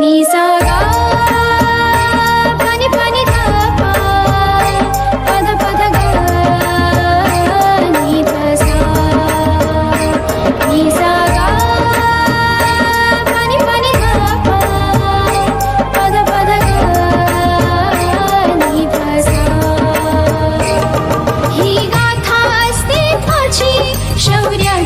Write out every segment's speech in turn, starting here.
नि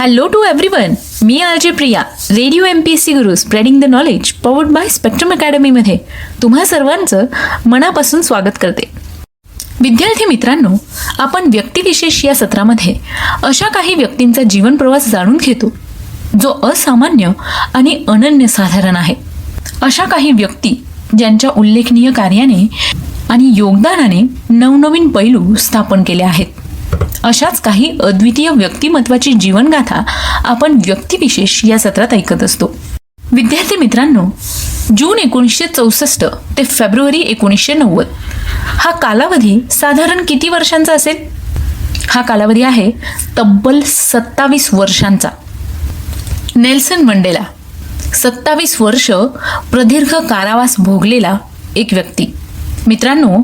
hello to everyone me RJ Priya radio M P S C Guru spreading the knowledge powered by Spectrum अकॅडमीमध्ये तुम्हा सर्वांचं मनापासून स्वागत करते. विद्यार्थी मित्रांनो आपण व्यक्तिविशेष या सत्रामध्ये अशा काही व्यक्तींचा जीवन प्रवास जाणून घेतो जो असामान्य आणि अनन्यसाधारण आहे. अशा काही व्यक्ती ज्यांच्या उल्लेखनीय कार्याने आणि योगदानाने नवनवीन पैलू स्थापन केले आहेत. अशाच काही अद्वितीय व्यक्तिमत्वाची जीवनगाथा आपण व्यक्तिविशेष या सत्रात ऐकत असतो. विद्यार्थी मित्रांनो जून एकोणीसशे चौसष्ट ते फेब्रुवारी एकोणीसशे नव्वद. हा कालावधी साधारण किती वर्षांचा असेल? हा कालावधी आहे तब्बल सत्तावीस वर्षांचा. नेल्सन मंडेला सत्तावीस वर्ष प्रदीर्घ कारावास भोगलेला एक व्यक्ती. मित्रांनो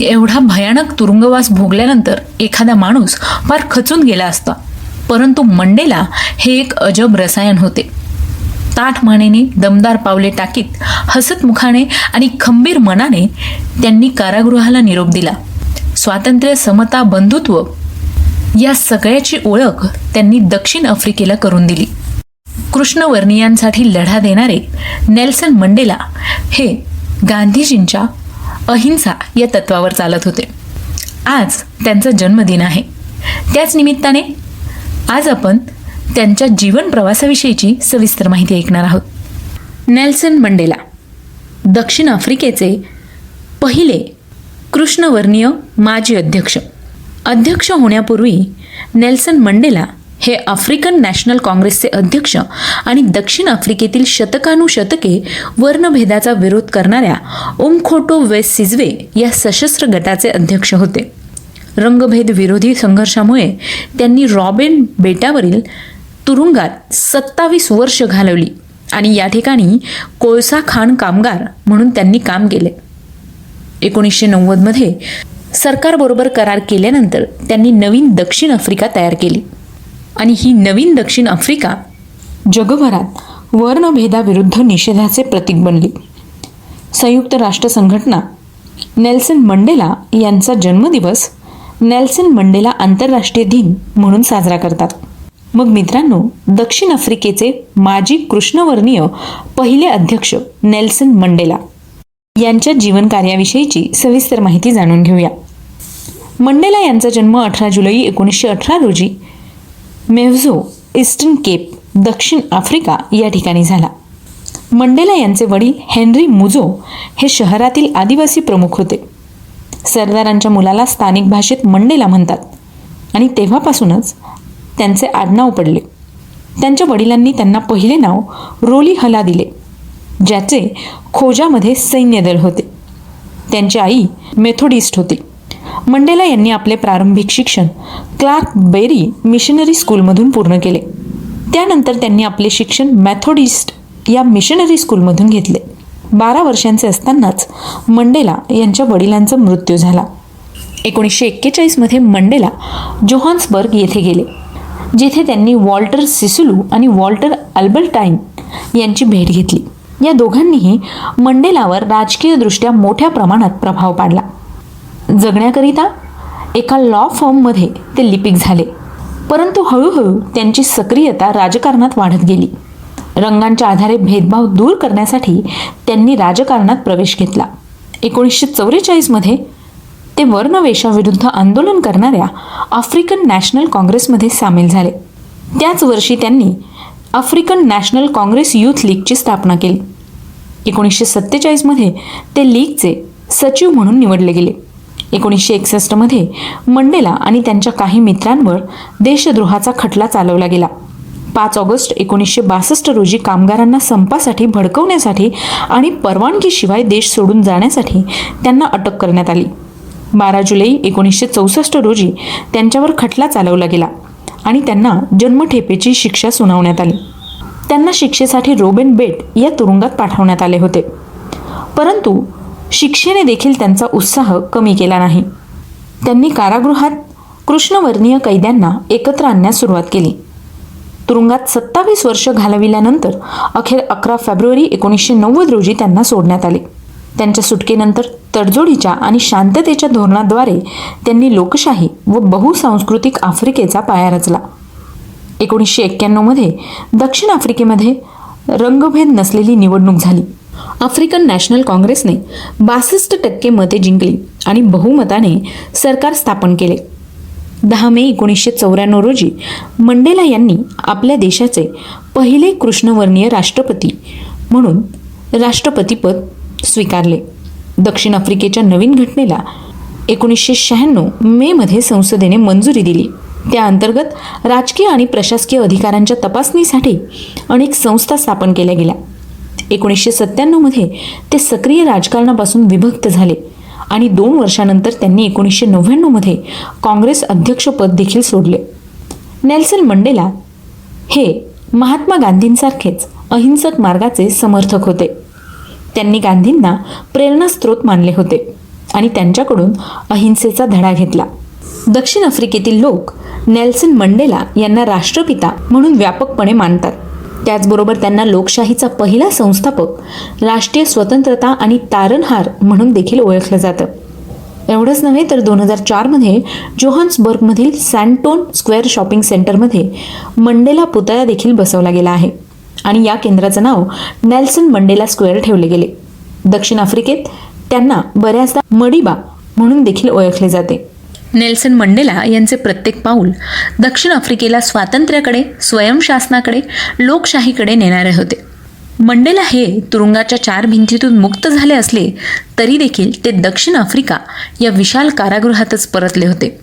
एवढा भयानक तुरुंगवास भोगल्यानंतर एखादा माणूस फार खचून गेला असता. परंतु मंडेला हे एक अजब रसायन होते. ताठ मानेने दमदार पावले टाकीत हसत मुखाने आणि खंबीर मनाने त्यांनी कारागृहाला निरोप दिला. स्वातंत्र्य समता बंधुत्व या सगळ्याची ओळख त्यांनी दक्षिण आफ्रिकेला करून दिली. कृष्णवर्णियांसाठी लढा देणारे नेल्सन मंडेला हे गांधीजींच्या अहिंसा या तत्वावर चालत होते. आज त्यांचा जन्मदिन आहे. त्याच निमित्ताने आज आपण त्यांच्या जीवन प्रवासाविषयीची सविस्तर माहिती ऐकणार आहोत. नेल्सन मंडेला दक्षिण आफ्रिकेचे पहिले कृष्णवर्णीय माजी अध्यक्ष. अध्यक्ष होण्यापूर्वी नेल्सन मंडेला हे आफ्रिकन नॅशनल काँग्रेसचे अध्यक्ष आणि दक्षिण आफ्रिकेतील शतकानुशतके वर्णभेदाचा विरोध करणाऱ्या ओमखोटो वेस सिजवे या सशस्त्र गटाचे अध्यक्ष होते. रंगभेद विरोधी संघर्षामुळे त्यांनी रॉबेन बेटावरील तुरुंगात सत्तावीस वर्ष घालवली आणि या ठिकाणी कोळसा खाण कामगार म्हणून त्यांनी काम केले. एकोणीसशे नव्वदमध्ये सरकारबरोबर करार केल्यानंतर त्यांनी नवीन दक्षिण आफ्रिका तयार केली. आणि ही नवीन दक्षिण आफ्रिका जगभरात वर्णभेदाविरुद्ध निषेधाचे प्रतीक बनली. संयुक्त राष्ट्र संघटना नेल्सन मंडेला यांचा जन्मदिवस नेल्सन मंडेला आंतरराष्ट्रीय दिन म्हणून साजरा करतात. मग मित्रांनो दक्षिण आफ्रिकेचे माजी कृष्णवर्णीय पहिले अध्यक्ष नेल्सन मंडेला यांच्या जीवन कार्याविषयीची सविस्तर माहिती जाणून घेऊया. मंडेला यांचा जन्म अठरा जुलै एकोणीसशे अठरा रोजी मेव्झो ईस्टर्न केप दक्षिण आफ्रिका या ठिकाणी झाला. मंडेला यांचे वडील हेनरी मुजो हे शहरातील आदिवासी प्रमुख होते. सरदारांच्या मुलाला स्थानिक भाषेत मंडेला म्हणतात आणि तेव्हापासूनच त्यांचे आडनाव पडले. त्यांच्या वडिलांनी त्यांना पहिले नाव रोली हला दिले ज्याचे खोजामध्ये सैन्यदल होते. त्यांची आई मेथोडिस्ट होती. मंडेला यांनी आपले प्रारंभिक शिक्षण क्लार्क बेरी मिशनरी स्कूलमधून पूर्ण केले. त्यानंतर त्यांनी आपले शिक्षण मॅथोडिस्ट या मिशनरी स्कूलमधून घेतले. बारा वर्षांचे असतानाच मंडेला यांच्या वडिलांचा मृत्यू झाला. एकोणीसशे एक्केचाळीसमध्ये मंडेला जोहान्सबर्ग येथे गेले जिथे त्यांनी वॉल्टर सिसुलू आणि वॉल्टर अल्बर्टाईन यांची भेट घेतली. या दोघांनीही मंडेलावर राजकीयदृष्ट्या मोठ्या प्रमाणात प्रभाव पाडला. जगण्याकरिता एका लॉ फर्ममध्ये ते लिपिक झाले. परंतु हळूहळू त्यांची सक्रियता राजकारणात वाढत गेली. रंगांच्या आधारे भेदभाव दूर करण्यासाठी त्यांनी राजकारणात प्रवेश घेतला. एकोणीसशे चौवेचाळीसमध्ये ते वर्णवेशाविरुद्ध आंदोलन करणाऱ्या आफ्रिकन नॅशनल काँग्रेसमध्ये सामील झाले. त्याच वर्षी त्यांनी आफ्रिकन नॅशनल काँग्रेस यूथ लीगची स्थापना केली. एकोणीसशे सत्तेचाळीसमध्ये ते लीगचे सचिव म्हणून निवडले गेले. एकोणीसशे एकसष्टमध्ये मंडेला आणि त्यांच्या काही मित्रांवर देशद्रोहाचा खटला चालवला गेला. पाच ऑगस्ट एकोणीसशे बासष्ट रोजी कामगारांना संपासाठी भडकवण्यासाठी आणि परवानगीशिवाय देश सोडून जाण्यासाठी त्यांना अटक करण्यात आली. बारा जुलै एकोणीसशे चौसष्ट रोजी त्यांच्यावर खटला चालवला गेला आणि त्यांना जन्मठेपेची शिक्षा सुनावण्यात आली. त्यांना शिक्षेसाठी रोबेन बेट या तुरुंगात पाठवण्यात आले होते. परंतु शिक्षेने देखील त्यांचा उत्साह कमी केला नाही. त्यांनी कारागृहात कृष्णवर्णीय कैद्यांना एकत्र आणण्यास सुरुवात केली. तुरुंगात सत्तावीस वर्ष घालविल्यानंतर अखेर अकरा फेब्रुवारी एकोणीसशे नव्वद रोजी त्यांना सोडण्यात आले. त्यांच्या सुटकेनंतर तडजोडीच्या आणि शांततेच्या धोरणाद्वारे त्यांनी लोकशाही व बहुसांस्कृतिक आफ्रिकेचा पाया रचला. एकोणीसशे एक्क्याण्णवमध्ये दक्षिण आफ्रिकेमध्ये रंगभेद नसलेली निवडणूक झाली. आफ्रिकन नॅशनल काँग्रेसने बासष्ट टक्के मते जिंकली आणि बहुमताने सरकार स्थापन केले. दहा मे एकोणीसशे चौऱ्याण्णव रोजी मंडेला यांनी आपल्या देशाचे पहिले कृष्णवर्णीय राष्ट्रपती म्हणून राष्ट्रपतीपद स्वीकारले. दक्षिण आफ्रिकेच्या नवीन घटनेला एकोणीसशे शहाण्णव मेमध्ये संसदेने मंजुरी दिली. त्या अंतर्गत राजकीय आणि प्रशासकीय अधिकारांच्या तपासणीसाठी अनेक संस्था स्थापन केल्या गेल्या. एकोणीसशे सत्त्याण्णवमध्ये ते सक्रिय राजकारणापासून विभक्त झाले. आणि दोन वर्षानंतर त्यांनी एकोणीसशे नव्याण्णवमध्ये काँग्रेस अध्यक्षपद देखील सोडले. नेल्सन मंडेला हे महात्मा गांधींसारखेच अहिंसक मार्गाचे समर्थक होते. त्यांनी गांधींना प्रेरणास्त्रोत मानले होते आणि त्यांच्याकडून अहिंसेचा धडा घेतला. दक्षिण आफ्रिकेतील लोक नेल्सन मंडेला यांना राष्ट्रपिता म्हणून व्यापकपणे मानतात. त्याचबरोबर त्यांना लोकशाहीचा पहिला संस्थापक राष्ट्रीय स्वतंत्रता आणि तारणहार म्हणून देखील ओळखलं जातं. एवढंच नव्हे तर दोन हजार चारमध्ये जोहान्सबर्गमधील सँटोन स्क्वेअर शॉपिंग सेंटरमध्ये मंडेला पुतळा देखील बसवला गेला आहे आणि या केंद्राचं नाव नेल्सन मंडेला स्क्वेअर ठेवले गेले. दक्षिण आफ्रिकेत त्यांना बऱ्याचदा मडिबा म्हणून देखील ओळखले जाते. नेल्सन मंडेला यांचे प्रत्येक पाऊल दक्षिण आफ्रिकेला स्वातंत्र्याकडे स्वयंशासनाकडे लोकशाहीकडे नेणारे होते. मंडेला हे तुरुंगाच्या चार भिंतीतून मुक्त झाले असले तरी देखील ते दक्षिण आफ्रिका या विशाल कारागृहातच परतले होते.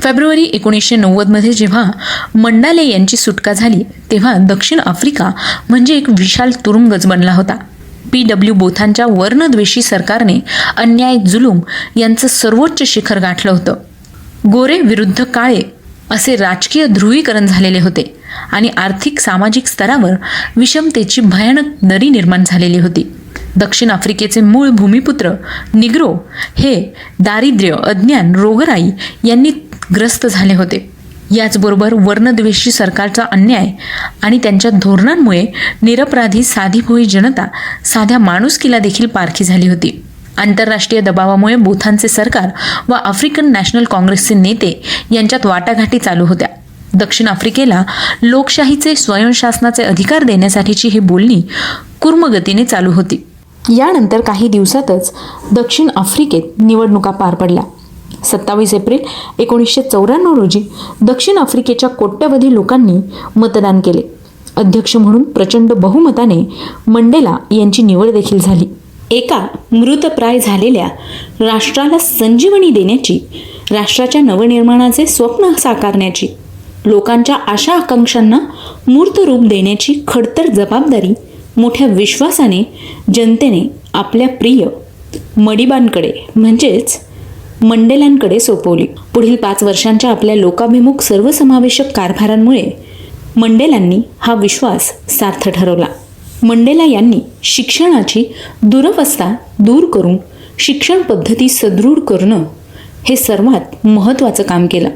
फेब्रुवारी एकोणीसशे नव्वदमध्ये जेव्हा मंडाले यांची सुटका झाली तेव्हा दक्षिण आफ्रिका म्हणजे एक विशाल तुरुंगच बनला होता. पी. डब्ल्यू. बोथांच्या वर्णद्वेषी सरकारने अन्याय जुलूम यांचं सर्वोच्च शिखर गाठलं होतं. गोरे विरुद्ध काळे असे राजकीय ध्रुवीकरण झालेले होते आणि आर्थिक सामाजिक स्तरावर विषमतेची भयानक दरी निर्माण झालेली होती. दक्षिण आफ्रिकेचे मूळ भूमिपुत्र निग्रो हे दारिद्र्य अज्ञान रोगराई यांनी ग्रस्त झाले होते. याचबरोबर वर्णद्वेषी सरकारचा अन्याय आणि त्यांच्या धोरणांमुळे निरपराधी साधीभोई जनता साध्या माणुसकीला देखील पारखी झाली होती. आंतरराष्ट्रीय दबावामुळे बुथांचे सरकार व आफ्रिकन नॅशनल काँग्रेसचे नेते यांच्यात वाटाघाटी चालू होत्या. दक्षिण आफ्रिकेला लोकशाहीचे स्वयंशासनाचे अधिकार देण्यासाठीची ही बोलणी कुर्मगतीने चालू होती. यानंतर काही दिवसातच दक्षिण आफ्रिकेत निवडणुका पार पडल्या. सत्तावीस एप्रिल एकोणीसशे चौऱ्याण्णव रोजी दक्षिण आफ्रिकेच्या कोट्यवधी लोकांनी मतदान केले. अध्यक्ष म्हणून प्रचंड बहुमताने मंडेला यांची निवड देखील झाली. एका मृतप्राय झालेल्या राष्ट्राला संजीवनी देण्याची राष्ट्राच्या नवनिर्माणाचे स्वप्न साकारण्याची लोकांच्या आशा आकांक्षांना मूर्त रूप देण्याची खडतर जबाबदारी मोठ्या विश्वासाने जनतेने आपल्या प्रिय मडिबांकडे म्हणजेच मंडेलांकडे सोपवली. पुढील पाच वर्षांच्या आपल्या लोकाभिमुख सर्वसमावेशक कारभारांमुळे मंडेलांनी हा विश्वास सार्थ ठरवला. मंडेला यांनी शिक्षणाची दुरवस्था दूर करून शिक्षण पद्धती सदृढ करणं हे सर्वात महत्त्वाचं काम केलं.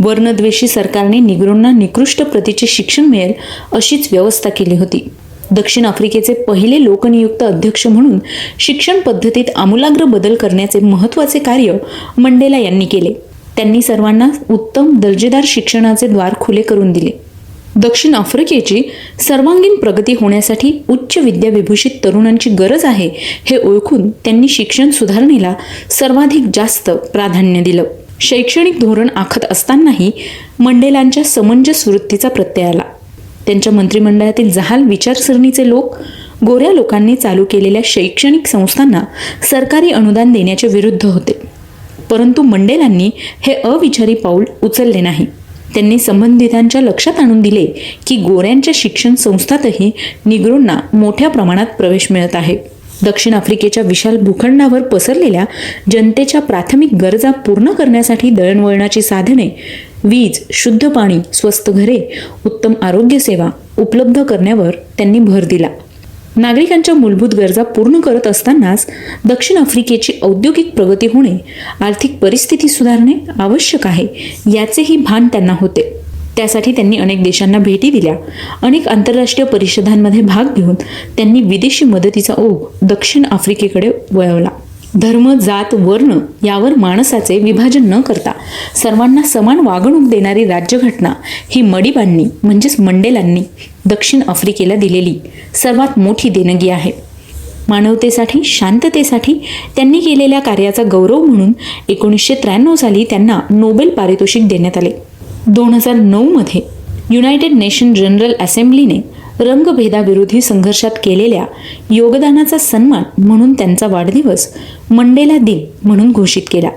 वर्णद्वेषी सरकारने निग्रोंना निकृष्ट प्रतीचे शिक्षण मिळेल अशीच व्यवस्था केली होती. दक्षिण आफ्रिकेचे पहिले लोकनियुक्त अध्यक्ष म्हणून शिक्षण पद्धतीत आमूलाग्र बदल करण्याचे महत्त्वाचे कार्य मंडेला यांनी केले. त्यांनी सर्वांना उत्तम दर्जेदार शिक्षणाचे द्वार खुले करून दिले. दक्षिण आफ्रिकेची सर्वांगीण प्रगती होण्यासाठी उच्च विद्याविभूषित तरुणांची गरज आहे हे ओळखून त्यांनी शिक्षण सुधारणेला सर्वाधिक जास्त प्राधान्य दिलं. शैक्षणिक धोरण आखत असतानाही मंडेलांच्या समंजस वृत्तीचा प्रत्यय आला. त्यांच्या मंत्रिमंडळातील जहाल विचारसरणीचे लोक गोऱ्या लोकांनी चालू केलेल्या शैक्षणिक संस्थांना सरकारी अनुदान देण्याच्या विरुद्ध होते. परंतु मंडेलांनी हे अविचारी पाऊल उचलले नाही. त्यांनी संबंधितांच्या लक्षात आणून दिले की गोऱ्यांच्या शिक्षण संस्थातही निग्रोंना मोठ्या प्रमाणात प्रवेश मिळत आहे. दक्षिण आफ्रिकेच्या विशाल भूखंडावर पसरलेल्या जनतेच्या प्राथमिक गरजा पूर्ण करण्यासाठी दळणवळणाची साधने वीज शुद्ध पाणी स्वस्त घरे उत्तम आरोग्यसेवा उपलब्ध करण्यावर त्यांनी भर दिला. नागरिकांच्या मूलभूत गरजा पूर्ण करत असतानाच दक्षिण आफ्रिकेची औद्योगिक प्रगती होणे आर्थिक परिस्थिती सुधारणे आवश्यक आहे याचेही भान त्यांना होते. त्यासाठी त्यांनी अनेक देशांना भेटी दिल्या. अनेक आंतरराष्ट्रीय परिषदांमध्ये भाग घेऊन त्यांनी विदेशी मदतीचा ओघ दक्षिण आफ्रिकेकडे वळवला. धर्म जात वर्ण यावर माणसाचे विभाजन न करता सर्वांना समान वागणूक देणारी राज्यघटना ही मडिबांनी म्हणजेच मंडेलांनी दक्षिण आफ्रिकेला दिलेली सर्वात मोठी देणगी आहे. मानवतेसाठी शांततेसाठी त्यांनी केलेल्या कार्याचा गौरव म्हणून एकोणीसशे त्र्याण्णव साली त्यांना नोबेल पारितोषिक देण्यात आले. दोन हजार नऊमध्ये युनायटेड नेशन जनरल असेंब्लीने रंगभेदाविरोधी संघर्षात केलेल्या योगदानाचा सन्मान म्हणून त्यांचा वाढदिवस मंडेला दिन म्हणून घोषित केला.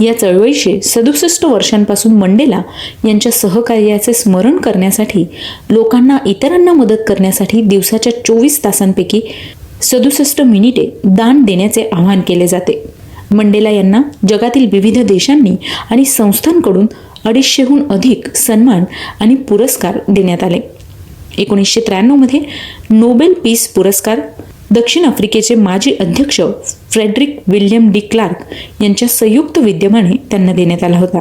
या चळवळीचे सदुसष्ट वर्षांपासून मंडेला यांच्या सहकार्याचे स्मरण करण्यासाठी लोकांना इतरांना मदत करण्यासाठी दिवसाच्या चोवीस तासांपैकी सदुसष्ट मिनिटे दान देण्याचे आवाहन केले जाते. मंडेला यांना जगातील विविध देशांनी आणि संस्थांकडून अडीचशेहून अधिक सन्मान आणि पुरस्कार देण्यात आले. एकोणीसशे त्र्याण्णवमध्ये नोबेल पीस पुरस्कार दक्षिण आफ्रिकेचे माजी अध्यक्ष फ्रेडरिक विल्यम डी क्लार्क यांच्या संयुक्त विद्यमाने त्यांना देण्यात आला होता.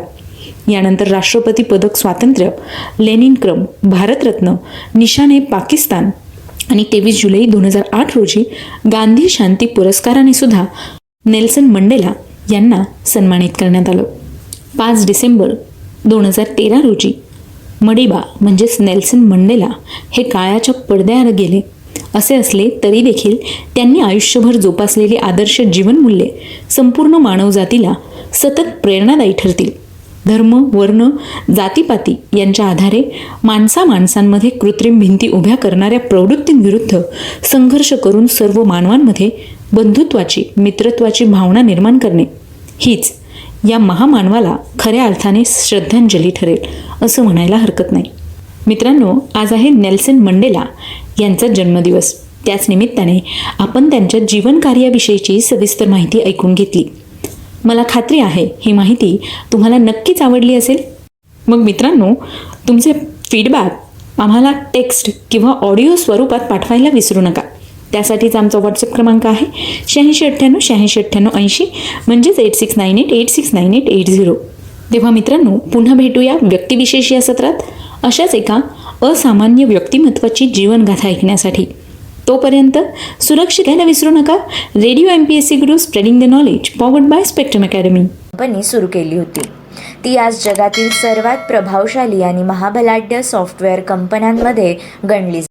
यानंतर राष्ट्रपती पदक स्वातंत्र्य लेनिन क्रम भारतरत्न निशाने पाकिस्तान आणि तेवीस जुलै दोन हजार आठ रोजी गांधी शांती पुरस्काराने सुद्धा नेल्सन मंडेला यांना सन्मानित करण्यात आलं. पाच डिसेंबर दोन हजार तेरा रोजी मडिबा म्हणजेच नेल्सन मंडेला हे काळाच्या पडद्याआड गेले. असे असले तरी देखील त्यांनी आयुष्यभर जोपासलेली आदर्श जीवनमूल्ये संपूर्ण मानवजातीला सतत प्रेरणादायी ठरतील. धर्म वर्ण जातीपाती यांच्या आधारे माणसा माणसांमध्ये कृत्रिम भिंती उभ्या करणाऱ्या प्रवृत्तींविरुद्ध संघर्ष करून सर्व मानवांमध्ये बंधुत्वाची मित्रत्वाची भावना निर्माण करणे हीच या महामानवाला खऱ्या अर्थाने श्रद्धांजली ठरेल असं म्हणायला हरकत नाही. मित्रांनो आज आहे नेल्सन मंडेला यांचा जन्मदिवस. त्याच निमित्ताने आपण त्यांच्या जीवनकार्याविषयीची सविस्तर माहिती ऐकून घेतली. मला खात्री आहे ही माहिती तुम्हाला नक्कीच आवडली असेल. मग मित्रांनो तुमचे फीडबॅक आम्हाला टेक्स्ट किंवा ऑडिओ स्वरूपात पाठवायला विसरू नका. त्यासाठीच आमचा व्हॉट्सअप क्रमांक आहे. शहाऐंशी अठ्ठ्याण्णव शहाऐंशी अठ्ठ्याण्णव ऐंशी म्हणजेच eight six nine eight eight six nine eight eight zero तेव्हा मित्रांनो पुन्हा भेटूया व्यक्तिविशेष या सत्रात. अशाच एका असामान्य व्यक्तिमत्वाची जीवनगाथा ऐकण्यासाठी. तोपर्यंत सुरक्षित घ्यायला विसरू नका. Radio M P S C Guru spreading the knowledge powered by Spectrum Academy company सुरू केली होती. ती आज जगातील सर्वात प्रभावशाली आणि महाबलाढ्य सॉफ्टवेअर कंपन्यांमध्ये गणली